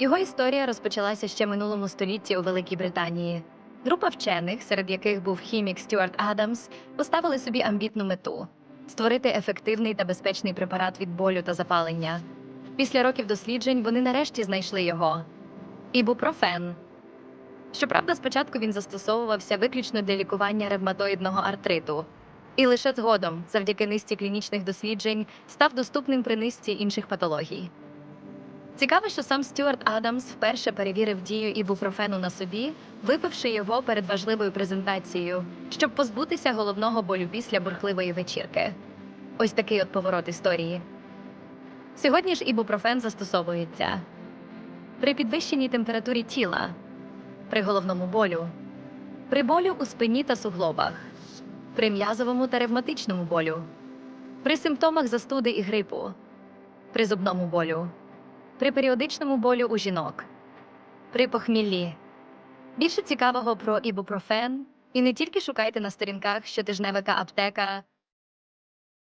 Його історія розпочалася ще минулому столітті у Великій Британії. Група вчених, серед яких був хімік Стюарт Адамс, поставили собі амбітну мету створити ефективний та безпечний препарат від болю та запалення. Після років досліджень вони нарешті знайшли його ібупрофен. Щоправда, спочатку він застосовувався виключно для лікування ревматоїдного артриту, і лише згодом, завдяки низці клінічних досліджень, став доступним при низці інших патологій. Цікаво, що сам Стюарт Адамс вперше перевірив дію ібупрофену на собі, випивши його перед важливою презентацією, щоб позбутися головного болю після бурхливої вечірки. Ось такий от поворот історії. Сьогодні ж ібупрофен застосовується при підвищеній температурі тіла, при головному болю, при болю у спині та суглобах, при м'язовому та ревматичному болю, при симптомах застуди і грипу, при зубному болю, при періодичному болю у жінок, при похміллі. Більше цікавого про ібупрофен і не тільки шукайте на сторінках щотижневика аптека